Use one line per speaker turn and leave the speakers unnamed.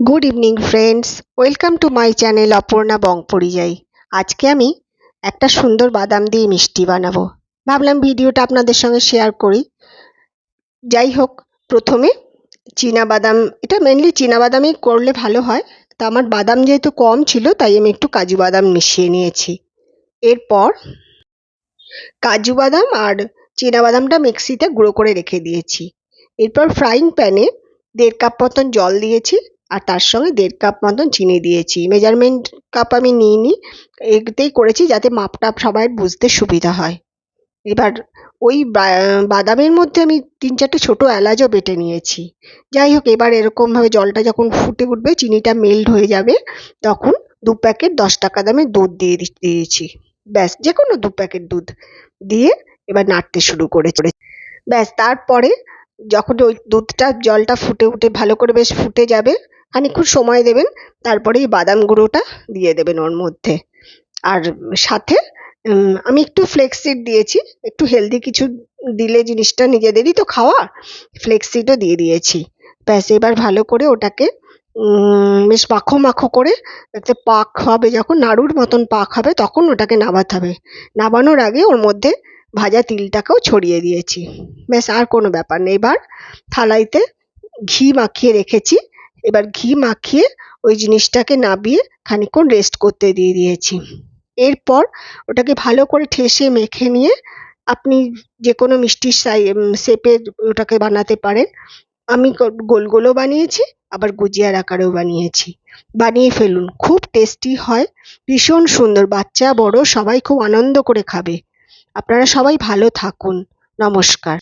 Good evening friends welcome to my channel Aparna Bong পরিযায়ী আজকে আমি একটা সুন্দর বাদাম দিয়ে মিষ্টি বানাবো। ভাবলাম ভিডিওটা আপনাদের সঙ্গে শেয়ার করি। যাই হোক, প্রথমে চীনা বাদাম, এটা মেনলি চীনা বাদামই করলে ভালো হয়। তা আমার বাদাম যেহেতু কম ছিল, তাই আমি একটু কাজু বাদাম মিশিয়ে নিয়েছি। এরপর কাজু বাদাম আর চীনা বাদামটা মিক্সিতে গুঁড়ো করে রেখে দিয়েছি। এরপর ফ্রাইং প্যানে দেড় কাপ মতন জল দিয়েছি। আর তার সঙ্গে দেড় কাপ মতন চিনি দিয়েছি। মেজারমেন্ট কাপ আমি নিইনি। এতেই করেছি যাতে মাপটা সবার বুঝতে সুবিধা হয়। এবার ওই বাদামের মধ্যে আমি তিন চারটে ছোটো এলাচও বেটে নিয়েছি। যাই হোক, এবার এরকমভাবে জলটা যখন ফুটে উঠবে, চিনিটা মেল্ট হয়ে যাবে, তখন দু প্যাকেট দশ টাকা দামের দুধ দিয়ে দিয়েছি। ব্যাস যে কোনো দু প্যাকেট দুধ দিয়ে এবার নাড়তে শুরু করে ব্যাস, তারপরে যখন ওই দুধটা, জলটা ফুটে উঠে, ভালো করে বেশ ফুটে যাবে, খানিকক্ষণ সময় দেবেন, তারপরে এই বাদাম গুঁড়োটা দিয়ে দেবেন ওর মধ্যে। আর সাথে আমি একটু ফ্লেক্স সিড দিয়েছি, একটু হেলদি কিছু দিলে জিনিসটা নিজেদেরই তো খাওয়া ফ্লেক্স সিডও দিয়ে দিয়েছি। ব্যাস, এবার ভালো করে ওটাকে বেশ মাখো মাখো করে, যাতে পাক হবে, যখন নাড়ুর মতন পাক হবে, তখন ওটাকে নামাতে হবে। নামানোর আগে ওর মধ্যে ভাজা তিলটাকেও ছড়িয়ে দিয়েছি। ব্যাস, আর কোনো ব্যাপার নেই। এবার থালাইতে ঘি মাখিয়ে রেখেছি। এবার ঘি মাখিয়ে ওই জিনিসটাকে নাবিয়ে খানিকক্ষণ রেস্ট করতে দিয়ে দিয়েছি। এরপর ওটাকে ভালো করে ঠেসে মেখে নিয়ে আপনি যে কোনো মিষ্টির সাই শেপে ওটাকে বানাতে পারেন। আমি গোল গোলও বানিয়েছি, আবার গুজিয়ার আকারেও বানিয়েছি। বানিয়ে ফেলুন। খুব টেস্টি হয়। ভীষণ সুন্দর। বাচ্চা, বড়, সবাই খুব আনন্দ করে খাবে। আপনারা সবাই ভালো থাকুন। নমস্কার।